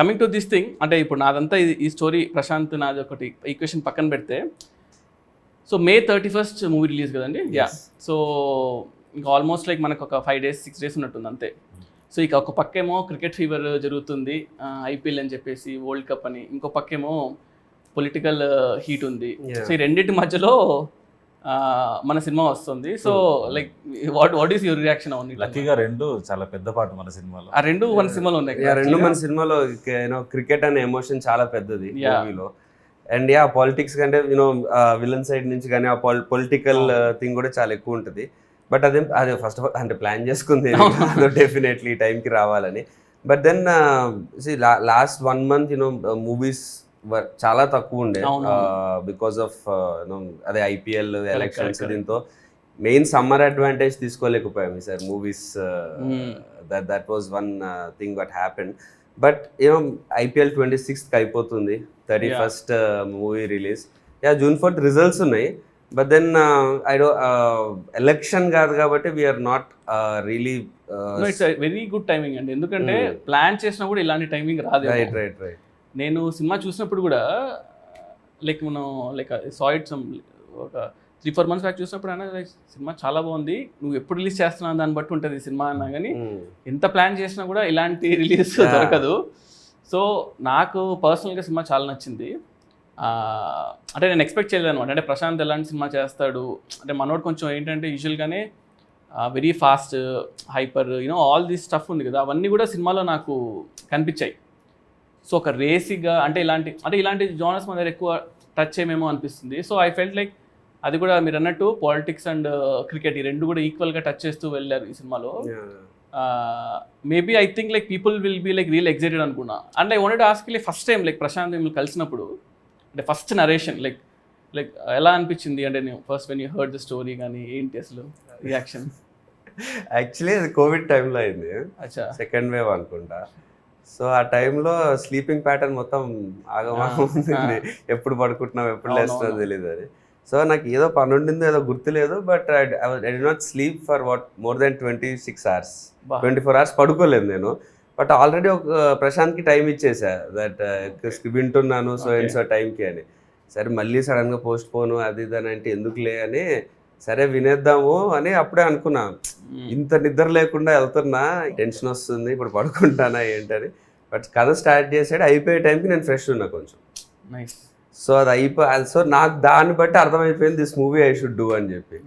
Coming to this thing అంటే ఇప్పుడు నాదంతా ఇది- ఈ స్టోరీ ప్రశాంత్ నాది ఒకటి ఈక్వేషన్ పక్కన పెడితే so May thirty first movie release కదండి యా సో ఇంకా ఆల్మోస్ట్ లైక్ మనకు ఒక ఫైవ్ డేస్ సిక్స్ డేస్ ఉన్నట్టుంది అంతే. సో ఇక ఒక పక్కేమో క్రికెట్ ఫీవర్ జరుగుతుంది ఐపీఎల్ అని చెప్పేసి వరల్డ్ కప్ అని. ఇంకో పక్కేమో పొలిటికల్ హీట్ ఉంది. Yeah. సో ఈ రెండింటి మధ్యలో మన సినిమా వస్తుంది. So like what what is your reaction లక్కీగా రెండు చాలా పెద్ద పాట మన సినిమాలో. ఆ రెండు మన సినిమాలో ఉన్నాయి. రెండు. మన సినిమాలో యూనో క్రికెట్ అనే ఎమోషన్ చాలా పెద్దది. మూవీలో. అండ్ యా పాలిటిక్స్ కంటే యూనో విలన్ సైడ్ నుంచి కానీ ఆ పొలిటికల్ థింగ్ కూడా చాలా ఎక్కువ ఉంటుంది. బట్ అదే అదే ఫస్ట్ ఆఫ్ ఆల్ అంటే ప్లాన్ చేసుకుంది. డెఫినెట్లీ టైంకి రావాలని. But then last one month you know movies చాలా తక్కువ ఉండే. బికాస్ ఆఫ్ అదే ఐపీఎల్ ఎలక్షన్స్. దీంతో main summer advantage తీసుకోలేకపోయాం sir movies Hmm. That that was one thing but happen but ఏమో ఐపీఎల్ ట్వంటీ సిక్స్త్ అయిపోతుంది thirty first movie release yeah June fourth results ఉన్నాయి but then I do election కాదు కాబట్టి we are not really very good timing అండి ఎందుకంటే Hmm. Plan చేసినా కూడా ఇలాంటి టైమింగ్ రాదు రైట్ రైట్ రైట్ నేను సినిమా చూసినప్పుడు కూడా లైక్ మనం లైక్ సాయిడ్ సమ్ ఒక త్రీ ఫోర్ మంత్స్ బ్యాక్ చూసినప్పుడు అయినా సినిమా చాలా బాగుంది నువ్వు ఎప్పుడు రిలీజ్ చేస్తున్నావు దాన్ని బట్టి ఉంటుంది సినిమా అన్నా కానీ ఎంత ప్లాన్ చేసినా కూడా ఇలాంటి రిలీజ్. దొరకదు. సో నాకు పర్సనల్గా సినిమా చాలా నచ్చింది. అంటే నేను ఎక్స్పెక్ట్ చేయలేదు అనమాట అంటే ప్రశాంత్ ఎలాంటి సినిమా చేస్తాడు? అంటే మనోడు కొంచెం ఏంటంటే యూజువల్గానే very fast hyper you know all this stuff ఉంది కదా అవన్నీ కూడా సినిమాలో నాకు కనిపించాయి. సో ఒక రేసిగా అంటే ఇలాంటి అంటే ఇలాంటి జోనర్స్ మన దగ్గర ఎక్కువ టచ్ చేయమేమో అనిపిస్తుంది. సో ఐ ఫెల్ట్ లైక్ అది కూడా మీరు అన్నట్టు పాలిటిక్స్ అండ్ క్రికెట్ ఈ రెండు కూడా ఈక్వల్గా టచ్ చేస్తూ వెళ్ళారు ఈ సినిమాలో. Maybe I think like people will be like real excited అనుకున్నా. And I wanted ask like first time like Prashanth మిమ్మల్ని కలిసినప్పుడు అంటే ఫస్ట్ నరేషన్ లైక్ లైక్ ఎలా అనిపించింది? అంటే నేను first when you heard the story కానీ ఏంటి అసలు రియాక్షన్ యాక్చువల్లీ అది కోవిడ్ టైంలో అయింది. అచ్చా. సెకండ్ వేవ్ అనుకుంటా. సో ఆ టైంలో స్లీపింగ్ ప్యాటర్న్ మొత్తం ఆగమాగం ఉంది ఎప్పుడు పడుకుంటున్నాం ఎప్పుడు లేస్తున్నాం. తెలియదు అది. సో నాకు ఏదో పని ఉండిందో ఏదో గుర్తులేదు but I did not sleep for what more than twenty six hours. Twenty four hours పడుకోలేదు నేను. బట్ ఆల్రెడీ ఒక ప్రశాంత్కి టైం ఇచ్చేసా దట్ వింటున్నాను సో అండ్ సో టైంకి అని. సరే మళ్ళీ సడన్గా పోస్ట్ పోను అది ఇది అని అంటే ఎందుకులే అని సరే వినేద్దాము అని అప్పుడే అనుకున్నా. ఇంత నిద్ర లేకుండా వెళ్తున్నా టెన్షన్ వస్తుంది ఇప్పుడు పడుకుంటానా ఏంటని. బట్ కథ స్టార్ట్ చేసాడు అయిపోయే టైంకి నేను ఫ్రెష్ ఉన్నా కొంచెం. నైస్ సో అది అయిపో సో నాకు దాన్ని బట్టి అర్థమైపోయింది this movie I should do అని చెప్పి.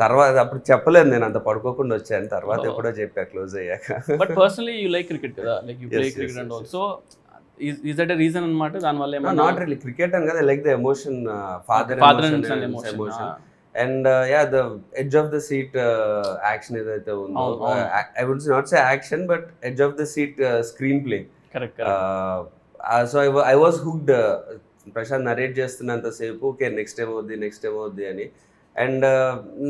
తర్వాత అప్పుడు చెప్పలేదు నేను అంత పడుకోకుండా వచ్చాను. తర్వాత Oh. ఎప్పుడో చెప్పా క్లోజ్ అయ్యాక. But personally you like cricket కదా? Like you play cricket and also is that reason అనమాట దానివల్ల ఏమన్నా నాట్ రియలీ క్రికెట్ అని కదా like the emotion father father and son emotion emotion and yeah the edge of the seat action ఏదైతే ఉందో. I would not say action but edge of the seat screenplay so I was hooked Prashanth narrate చేస్తున్నంతసేపు okay next ఏమవుద్ది next ఏమవుద్ది అని and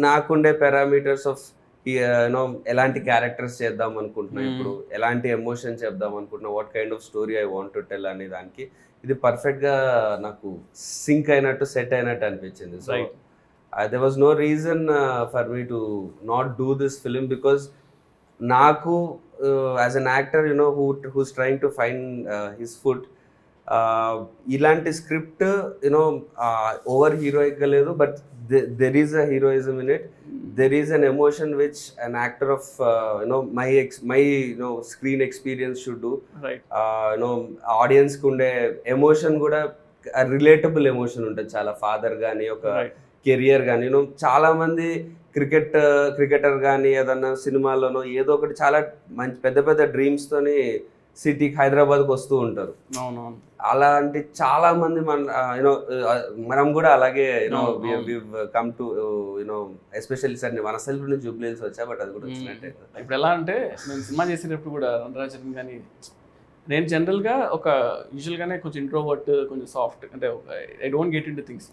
నాకుండే parameters of you know ఎలాంటి characters చేద్దాం అనుకుంటున్నా Hmm. ఇప్పుడు ఎలాంటి ఎమోషన్ చెప్దాం అనుకుంటున్నా what kind of story I want to tell అనే దానికి ఇది పర్ఫెక్ట్గా నాకు సింక్ అయినట్టు సెట్ అయినట్టు అనిపించింది so. There was no reason for me to not do this film because నాకు as an actor you know who who's trying to find his food ఇలాంటి స్క్రిప్ట్ యునో ఓవర్ హీరోయిక్గా లేదు but there is a heroism in it there is an emotion which an actor of you know my ex my you know screen experience should do you know ఆడియన్స్కి ఉండే emotion కూడా relatable emotion ఉంటుంది చాలా father కానీ ఒక career కానీ నేను చాలా మంది క్రికెట్ క్రికెటర్ కానీ ఏదన్నా సినిమాల్లోనో ఏదో ఒకటి చాలా మంచి పెద్ద పెద్ద డ్రీమ్స్ తోని సిటీకి హైదరాబాద్కి వస్తూ ఉంటారు. అలాంటి చాలా మంది మన యూనో మనం కూడా అలాగే you know. Come to you know especially sir మన సెల్ఫ్ నుంచి జూబ్లీస్ వచ్చా బట్ అది కూడా వచ్చినట్టే ఇప్పుడు ఎలా అంటే నేను సినిమా చేసేటప్పుడు కూడా రంగరాజన్ కానీ నేను జనరల్గా ఒక యూజువల్గానే కొంచెం ఇంట్రోవర్ట్ కొంచెం సాఫ్ట్ అంటే I don't get into things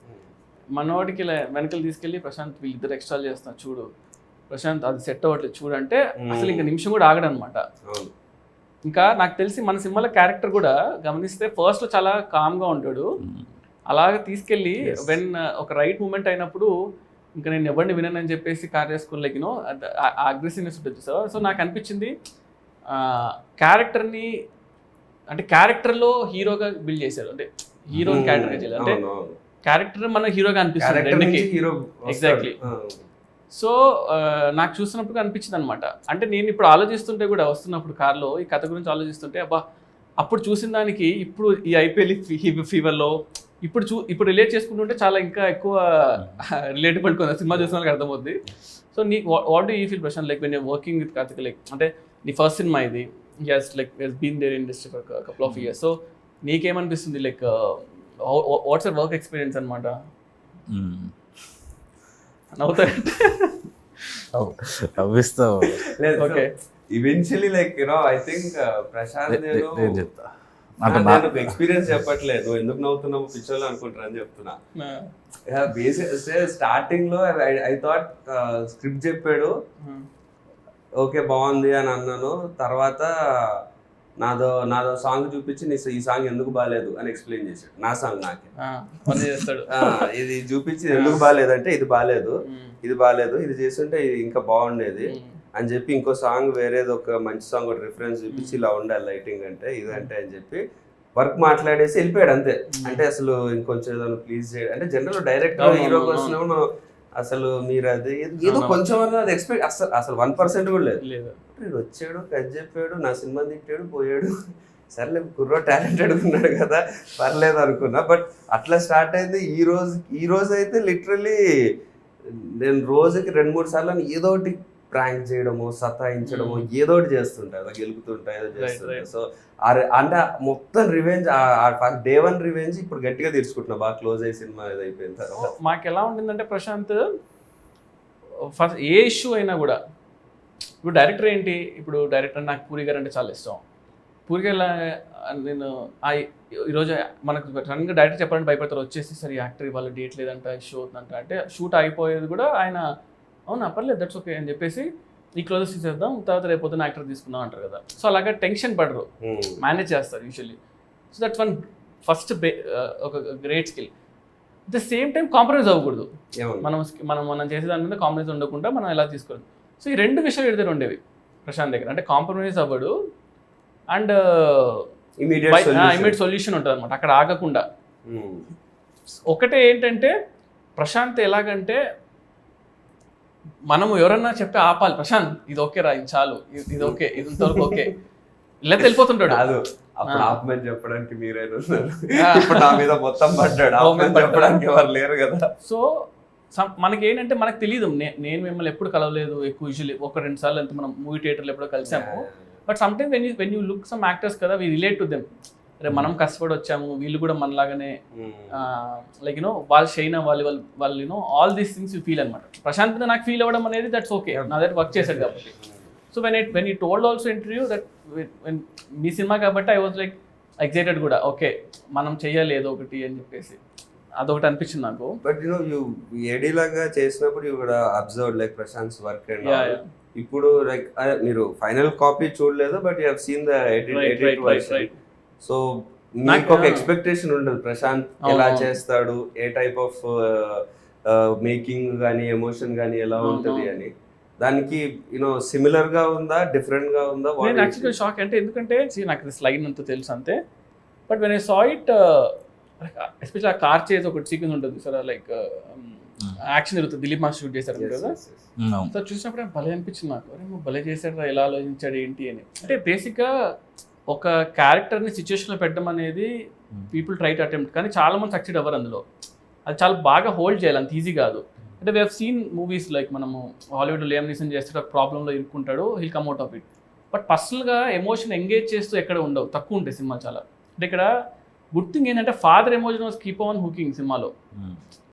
మనవాడికి ఇలా వెనకలు తీసుకెళ్ళి ప్రశాంత్ వీళ్ళిద్దరు ఎక్స్ట్రా చేస్తున్నారు చూడు. ప్రశాంత్ అది సెట్ అవ్వట్లేదు చూడు అంటే అసలు ఇంకా నిమిషం కూడా ఆగడనమాట. ఇంకా నాకు తెలిసి మన సినిమాలో క్యారెక్టర్ కూడా గమనిస్తే ఫస్ట్లో చాలా కామ్గా ఉంటాడు అలాగే తీసుకెళ్ళి. వెన్ ఒక రైట్ మూమెంట్ అయినప్పుడు ఇంకా నేను ఎవరిని వినని చెప్పేసి కార్ చేసుకుని లైక్ యూనో అగ్రెసివ్నెస్ ఉంటుంది సో సో నాకు అనిపించింది క్యారెక్టర్ని అంటే క్యారెక్టర్లో హీరోగా బిల్డ్ చేశారు. అంటే హీరో క్యారెక్టర్గా చేయలేదు అంటే. క్యారెక్టర్ మన హీరోగా అనిపిస్తుంది హీరో Exactly. సో నాకు చూసినప్పుడు అనిపించింది అనమాట అంటే నేను ఇప్పుడు ఆలోచిస్తుంటే కూడా వస్తున్నప్పుడు కార్లో ఈ కథ గురించి ఆలోచిస్తుంటే అబ్బా అప్పుడు చూసిన దానికి ఇప్పుడు ఈ ఐపీఎల్ ఫీవర్లో ఇప్పుడు చూ ఇప్పుడు రిలేట్ చేసుకుంటుంటే చాలా ఇంకా ఎక్కువ రిలేటబుల్ కొంత సినిమా చూసిన వాళ్ళకి అర్థమవుద్ది. సో నీ what do you feel Prashanth? Like when you working with Karthik like అంటే నీ ఫస్ట్ సినిమా ఇది. Yes like been there industry for couple of years so నీకేమనిపిస్తుంది? Like what's work experience అనమాట నవ్వుతా నవ్విస్తావు. లేదు Okay. Eventually like you know I think Prashanth నేను చెప్తా. ఆ, అంటే నా- నేను ఎక్స్పీరియన్స్ చెప్పట్లేదు. ఎందుకు నవ్వుతున్నావు? పిక్చర్లో అనుకుంటున్నా అని చెప్తున్నా బేసిక్ స్టార్టింగ్లో ఐ థాట్ స్క్రిప్ట్ చెప్పాడు. ఓకే బాగుంది అని అన్నాను. తర్వాత నాదో నాదో సాంగ్ చూపించి నీ ఈ సాంగ్ ఎందుకు బాగాలేదు అని ఎక్స్ప్లెయిన్ చేశాడు. నా సాంగ్ నాకే. చేస్తాడు. ఇది చూపించి ఎందుకు బాగాలేదంటే ఇది బాగాలేదు ఇది బాగాలేదు ఇది చేస్తుంటే ఇది ఇంకా బాగుండేది అని చెప్పి ఇంకో సాంగ్ వేరేది ఒక మంచి సాంగ్ ఒక రిఫరెన్స్ చూపించి ఇలా ఉండాలి లైటింగ్ అంటే ఇదంటే అని చెప్పి వర్క్ మాట్లాడేసి వెళ్ళిపోయాడు అంతే. అంటే అసలు ఇంకొంచెం ఏదైనా ప్లీజ్ చేయాలి అంటే జనరల్ డైరెక్ట్ హీరోకి అవును, వచ్చినప్పుడు మనం అసలు మీరు అది ఏదో-. కొంచెం అన్నా అది ఎక్స్పెక్ట్ అసలు అసలు వన్ పర్సెంట్ కూడా లేదు. లేదు. వీడు వచ్చాడు కట్ చెప్పాడు నా సినిమా తిట్టాడు పోయాడు. సర్లే కుర్రో టాలెంటెడ్ ఉన్నాడు కదా పర్లేదు అనుకున్నా. బట్ అట్లా స్టార్ట్ అయింది. ఈ రోజు ఈ రోజు అయితే లిటరలీ నేను రోజుకి రెండు మూడు సార్లు ఏదో ఒకటి ప్రాంక్ చేయడము సతాయించడము ఏదో ఒకటి చేస్తుంటా అలా గెలుపుతుంటా ఏదో చేస్తుంటా. right. సో అంటే మొత్తం రివెంజ్ డే వన్ రివెంజ్ ఇప్పుడు గట్టిగా తీర్చుకుంటున్నా బాగా క్లోజ్ అయ్యి సినిమా ఇది అయిపోయిన తర్వాత. మాకు ఎలా ఉండిందంటే ప్రశాంత్ ఫస్ట్ ఏ ఇష్యూ అయినా కూడా ఇప్పుడు డైరెక్టర్ ఏంటి? ఇప్పుడు డైరెక్టర్ నాకు పూరి గారు అంటే చాలా ఇష్టం. పూరి గారు నేను ఈరోజు మనకు సడన్గా డైరెక్టర్ చెప్పాలంటే భయపడతారు. వచ్చేసి సరే యాక్టర్ ఇవాళ డేట్ లేదంట షో ఉందంట అంటే షూట్ అయిపోయేది కూడా ఆయన అవునా పర్లేదు దట్స్ ఓకే అని చెప్పేసి ఈ క్లోజెస్ తీసేద్దాం తర్వాత రేపు పొద్దున యాక్టర్ తీసుకుందాం అంటారు కదా. సో అలాగా టెన్షన్ పడరు. Hmm. మేనేజ్ చేస్తారు usually so that one first ఒక great skill the same time compromise అవ్వకూడదు? మనం మనం మనం చేసే దాని మీద కాంప్రమైజ్ ఉండకుండా మనం ఎలా తీసుకోవాలి? సో ఈ రెండు విషయాలు ఎడితే ఉండేవి ప్రశాంత్ దగ్గర. అంటే కాంప్రమైజ్ అవ్వడు. అండ్. ఇమీడియట్ సొల్యూషన్ ఉంటుంది అనమాట అక్కడ ఆగకుండా. Hmm. ఒకటే ఏంటంటే ప్రశాంత్ ఎలాగంటే మనము ఎవరన్నా చెప్పి ఆపాలి. ప్రశాంత్ ఇది ఓకే రా ఇది చాలు. ఇది- ఓకే ఇది ఇంతవరకు ఓకే. ఇలా వెళ్ళిపోతుంటాడు. కాదు అప్పుడు ఆ. ఆపమని చెప్పడానికి మీరైనా. ఇప్పుడు నా మీద మొత్తం పడ్డాడు. ఆపమని చెప్పడానికి ఎవరు లేరు కదా. సో మనకి ఏంటంటే మనకు తెలియదు నేను మిమ్మల్ని ఎప్పుడు కలవలేదు ఎక్కువ యూజువల్లీ ఒక రెండు సార్లు అంత మనం మూవీ థియేటర్లో ఎప్పుడో కలిసాము. But some time when you when you look some actors కదా వీ రిలేట్ టు దెమ్ అరే మనం కష్టపడి వచ్చాము వీళ్ళు కూడా మనలాగానే లైక్ యూనో వాళ్ళు షైన్ వాళ్ళు వాళ్ళు వాళ్ళు you know all these things you feel అనమాట ప్రశాంత్ నాకు ఫీల్ అవ్వడం అనేది దట్స్ ఓకే నా దగ్గర వర్క్ చేశాడు కాబట్టి. So when it when he told also interview that me cinema కాబట్టి ఐ వాజ్ లైక్ ఎక్సైటెడ్ కూడా. ఓకే మనం చెయ్యాలి ఏదో ఒకటి అని చెప్పేసి. అదొకటి అనిపించింది నాకు. But you know you AD లాగా చేసినప్పుడు యు కూడా observe like Prashanth work and. ఇప్పుడు లైక్ మీరు ఫైనల్ కాపీ చూడలేదు but you have seen the edit edit version. So నాకు- ఒక ఎక్స్పెక్టేషన్ ఉండదు. ప్రశాంత్ ఎలా. చేస్తాడు? ఏ టైప్ ఆఫ్ మేకింగ్ కానీ ఎమోషన్ కానీ ఎలా ఉంటది. అని. దానికి యూనో సిమిలర్గా ఉందా? డిఫరెంట్గా ఉందా? నేను యాక్చువల్గా? షాక్ అంటే ఎందుకంటే నాకు స్లైడ్ అంతా తెలుసు అంతే. But when I saw it special ఆ కార్ చేసి ఒకటి సీక్వెన్స్ ఉంటుంది సార్ లైక్ యాక్షన్ జరుగుతుంది. దిలీప్ మాస్టర్ షూట్ చేశారు కదా. సో చూసినప్పుడు ఆయన భలే అనిపించింది నాకు. భలే చేశాడు రా ఎలా ఆలోచించాడు ఏంటి అని. అంటే బేసిక్గా ఒక క్యారెక్టర్ని సిచ్యువేషన్లో పెట్టడం అనేది పీపుల్ ట్రై టు అటెంప్ట్ కానీ చాలా మంది సక్సెడ్ అవ్వరు అందులో. అది చాలా బాగా హోల్డ్ చేయాలి అంత ఈజీ కాదు. అంటే వీ సీన్ మూవీస్ లైక్ మనము హాలీవుడ్ లేమ్ నిసన్ చేస్తే ఒక ప్రాబ్లంలో ఇరుక్కుంటాడు he'll come out of it but పర్సనల్గా ఎమోషన్ ఎంగేజ్ చేస్తూ ఎక్కడ ఉండవు. తక్కువ ఉంటాయి సినిమా చాలా. అంటే ఇక్కడ గుడ్ థింగ్ ఏంటంటే father emotion was keep on hooking సినిమాలో. ఉమ్.